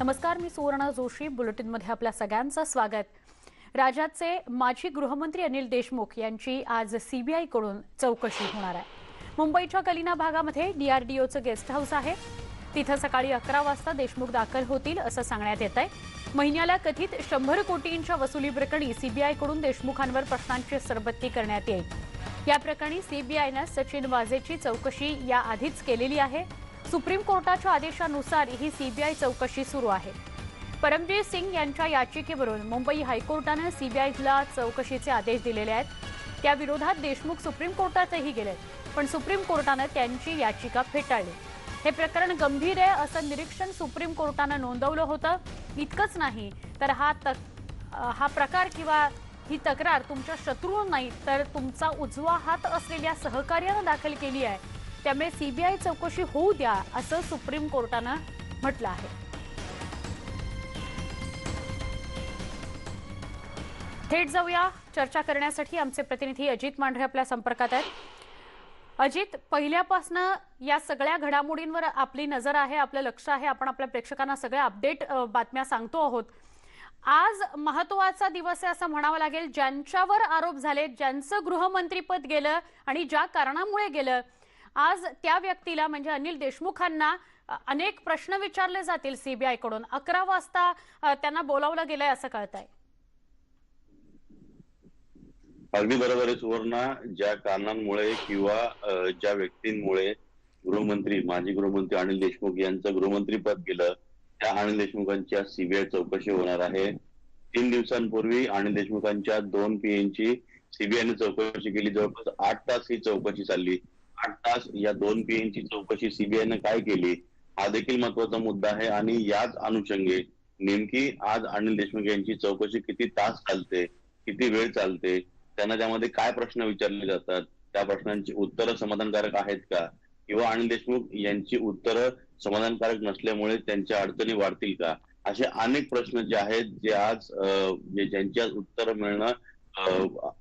नमस्कार मी सुवर्णा जोशी. बुलेटिनमध्ये आपल्या सगळ्यांचं स्वागत. राज्याचे माजी गृहमंत्री अनिल देशमुख यांची आज सीबीआयकडून चौकशी होणार आहे. मुंबईच्या कलिना भागामध्ये डीआरडीओचं गेस्ट हाऊस आहे. तिथं सकाळी अकरा वाजता देशमुख दाखल होतील असं सांगण्यात येत आहे महिन्याला कथित शंभर कोटींच्या वसुली प्रकरणी सीबीआयकडून देशमुखांवर प्रश्नांची सरबत्ती करण्यात येईल. या प्रकरणी सीबीआयनं सचिन वाझेची चौकशी याआधीच केलेली आहे. सुप्रीम कोर्टाच्या आदेशानुसार ही सीबीआय चौकशी सुरू आहे. परमबीर सिंग यांच्या याचिकेवरून मुंबई हायकोर्टानं सीबीआयला चौकशीचे आदेश दिलेले आहेत. त्या विरोधात देशमुख सुप्रीम कोर्टातही गेले पण सुप्रीम कोर्टानं त्यांची याचिका फेटाळली. हे प्रकरण गंभीर आहे असं निरीक्षण सुप्रीम कोर्टानं नोंदवलं होतं. इतकंच नाही तर हा तक हा प्रकार किंवा ही तक्रार तुमच्या शत्रू नाही तर तुमचा उजवा हात असलेल्या सहकार्यानं दाखल केली आहे. त्यामुळे सीबीआय चौकशी होऊ द्या असं सुप्रीम कोर्टानं म्हटलं आहे. थेट जाऊया. चर्चा करण्यासाठी आमचे प्रतिनिधी अजित मांढरे आपल्या संपर्कात आहेत. अजित पहिल्यापासनं या सगळ्या घडामोडींवर आपली नजर आहे आपलं लक्ष आहे. आपण आपल्या प्रेक्षकांना सगळ्या अपडेट बातम्या सांगतो आहोत. आज महत्त्वाचा दिवस आहे असं म्हणावं लागेल. ज्यांच्यावर आरोप झाले ज्यांचं गृहमंत्रीपद गेलं आणि ज्या कारणामुळे गेलं आज त्या व्यक्तीला म्हणजे अनिल देशमुखांना अनेक प्रश्न विचारले जातील सीबीआयकडून. अकरा वाजता त्यांना बोलावलं गेलंय असं कळत आहे अगदी बरोबर आहे सुवर्णा ज्या कारणांमुळे किंवा ज्या व्यक्तींमुळे गृहमंत्री माजी गृहमंत्री अनिल देशमुख यांचं गृहमंत्री पद गेलं त्या अनिल देशमुखांची आज सीबीआय चौकशी होणार आहे. तीन दिवसांपूर्वी अनिल देशमुखांच्या दोन पीएनची सीबीआयने चौकशी केली. जवळपास आठ तास ही चौकशी चालली. आठ तास या दोन पीएनची चौकशी सीबीआयनं काय केली हा देखील महत्त्वाचा मुद्दा आहे. आणि याच अनुषंगे नेमकी आज अनिल देशमुख यांची चौकशी किती तास चालते किती वेळ चालते त्यांना त्यामध्ये काय प्रश्न विचारले जातात त्या प्रश्नांची उत्तरं समाधानकारक आहेत का? किंवा अनिल देशमुख यांची उत्तरं समाधानकारक नसल्यामुळे त्यांच्या अडचणी वाढतील का? असे अनेक प्रश्न जे आहेत जे आज ज्यांची आज उत्तरं मिळणं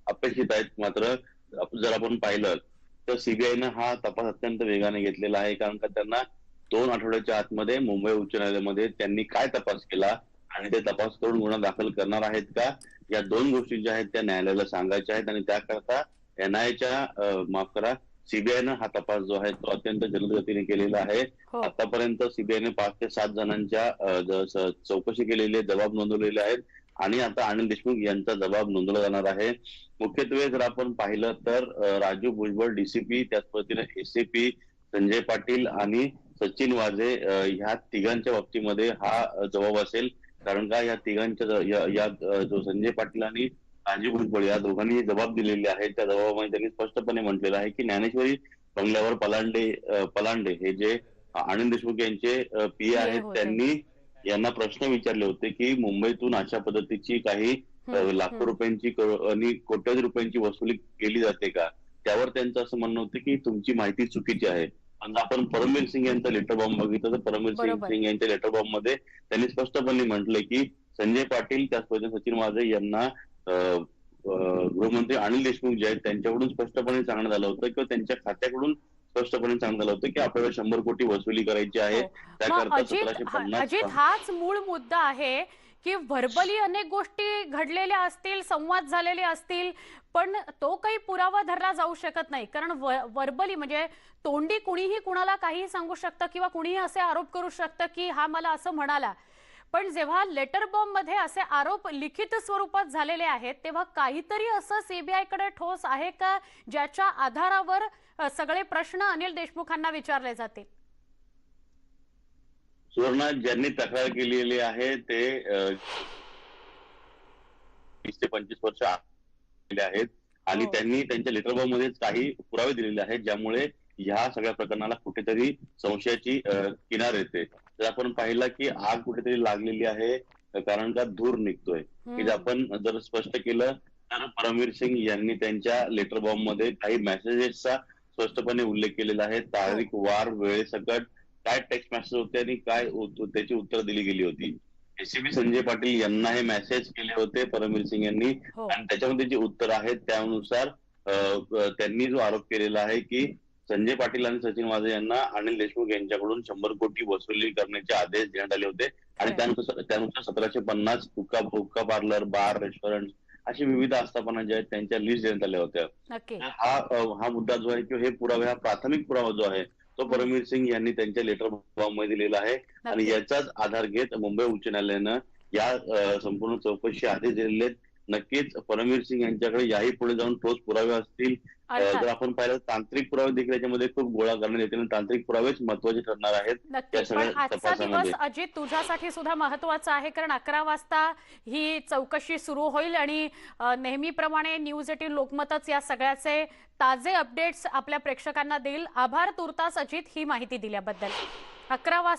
अपेक्षित आहेत मात्र जर आपण पाहिलं तर सीबीआयनं हा तपास अत्यंत वेगाने घेतलेला आहे. कारण का त्यांना दोन आठवड्याच्या आतमध्ये मुंबई उच्च न्यायालयामध्ये त्यांनी काय तपास केला आणि ते तपास करून गुन्हा दाखल करणार आहेत का? या दोन गोष्टी ज्या आहेत त्या न्यायालयाला सांगायच्या आहेत आणि त्याकरता एनआयच्या माफ करा सीबीआयनं हा तपास जो आहे तो अत्यंत जलद गतीने केलेला आहे. हो. आतापर्यंत सीबीआयने पाच ते सात जणांच्या चौकशी केलेली आहे जबाब नोंदवलेले आहेत. आणि आता अनिल देशमुख यांचा जबाब नोंदवला जाणार आहे मुख्यत्वे जर आपण पाहिलं तर राजू भुजबळ डीसीपी त्याच पद्धतीने एसीपी संजय पाटील आणि सचिन वाझे ह्या तिघांच्या बाबतीमध्ये हा जबाब असेल कारण का या तिघांच्या या जो संजय पाटील आणि राजू भुजबळ या दोघांनी जबाब दिलेले आहेत त्या जबाबामध्ये त्यांनी स्पष्टपणे म्हटलेलं आहे की ज्ञानेश्वरी बंगल्यावर पलांडे पलांडे हे जे आनंद देशमुख यांचे पी आहेत होते. त्यांनी यांना प्रश्न विचारले होते की मुंबईतून अशा पद्धतीची काही लाखो. रुपयांची आणि कोट्याधी रुपयांची वसुली केली जाते का त्यावर त्यांचं असं म्हणणं होतं की तुमची माहिती चुकीची आहे पण आपण परमवीर सिंग यांचा लेटर बॉम्ब बघितलं तर परमवीर सिंग. सिंग यांच्या लेटर बॉम्बमध्ये त्यांनी स्पष्टपणे म्हटलंय की संजय पाटील त्याच पद्धतीने सचिन वाझे यांना गृहमंत्री अनिल देशमुख जे आहेत त्यांच्याकडून स्पष्टपणे सांगण्यात आलं होतं किंवा त्यांच्या खात्याकडून स्पष्टपणे सांगण्यात आलं होतं की आपल्याला शंभर कोटी वसुली करायची आहे. हो. त्याकरता अजित हाच मूळ मुद्दा आहे की व्हर्बली अनेक गोष्टी घडलेल्या असतील संवाद झालेले असतील पण तो काही पुरावा धरला जाऊ शकत नाही. कारण वर्बली म्हणजे तोंडी कुणीही कुणाला काहीही सांगू शकतं किंवा कुणीही असे आरोप करू शकतं की हा मला असं म्हणाला. पण जेव्हा लेटर बॉम्बमध्ये असे आरोप लिखित स्वरूपात झालेले आहेत तेव्हा काहीतरी असं सीबीआयकडे ठोस आहे का ज्याच्या आधारावर सगळे प्रश्न अनिल देशमुखांना विचारले जातील सुवर्णा ज्यांनी तक्रार केलेली आहे ते वीस ते पंचवीस वर्ष आहेत आणि हो. त्यांनी त्यांच्या लेटर बॉम्ब मध्येच काही पुरावे दिलेले आहेत ज्यामुळे ह्या सगळ्या प्रकरणाला कुठेतरी संशयाची किनार येते. जर आपण पाहिलं की आग कुठेतरी लागलेली आहे कारण का धूर निघतोय. की जर आपण जर स्पष्ट केलं तर परमवीर सिंग यांनी त्यांच्या लेटर बॉम्बमध्ये काही मेसेजेसचा स्पष्टपणे उल्लेख केलेला आहे. तारीख वार वेळेसकट काय टेक्स्ट मेसेज होते आणि काय त्याची उत्तर दिली गेली होती. एसीबी संजय पाटील यांना हे मेसेज केले होते परमवीर सिंग यांनी. हो. आणि त्याच्यामध्ये जी उत्तर आहेत त्यानुसार त्यांनी जो आरोप केलेला आहे की संजय पाटील आणि सचिन वाझे यांना अनिल देशमुख यांच्याकडून शंभर कोटी वसुली करण्याचे आदेश देण्यात आले होते. आणि. त्यानुसार त्यानुसार सतराशे पन्नास हुक्का हुक्का पार्लर बार रेस्टॉरंट अशी विविध आस्थापना ज्या आहेत त्यांच्या लिस्ट देण्यात आल्या होत्या. हा हा मुद्दा जो आहे किंवा हे पुरावे हा प्राथमिक पुरावा जो आहे तो परमवीर सिंग यांनी त्यांच्या लेटरमध्ये दिलेला आहे. आणि याचाच आधार घेत मुंबई उच्च न्यायालयानं या संपूर्ण चौकशी आदेश दिलेले आहेत. नक्कीच परमवीर सिंग यांच्याकडे याही पुढे जाऊन ठोस पुरावे असतील. जर आपण पाहिलं तर तांत्रिक पुरावे देखील याच्यामध्ये खूप गोळा करण्यात येतील तांत्रिक पुरावेच महत्त्वाचे ठरणार आहेत. आजचा. दिवस अजित तुझ्यासाठी सुद्धा महत्त्वाचा आहे कारण अकरा वाजता ही चौकशी सुरू होईल आणि नेहमीप्रमाणे न्यूज एटीन लोकमतच या सगळ्याचे ताजे अपडेट्स आपल्या प्रेक्षकांना देईल. आभार तुर्तास अजित ही माहिती दिल्याबद्दल. अकरा वाजता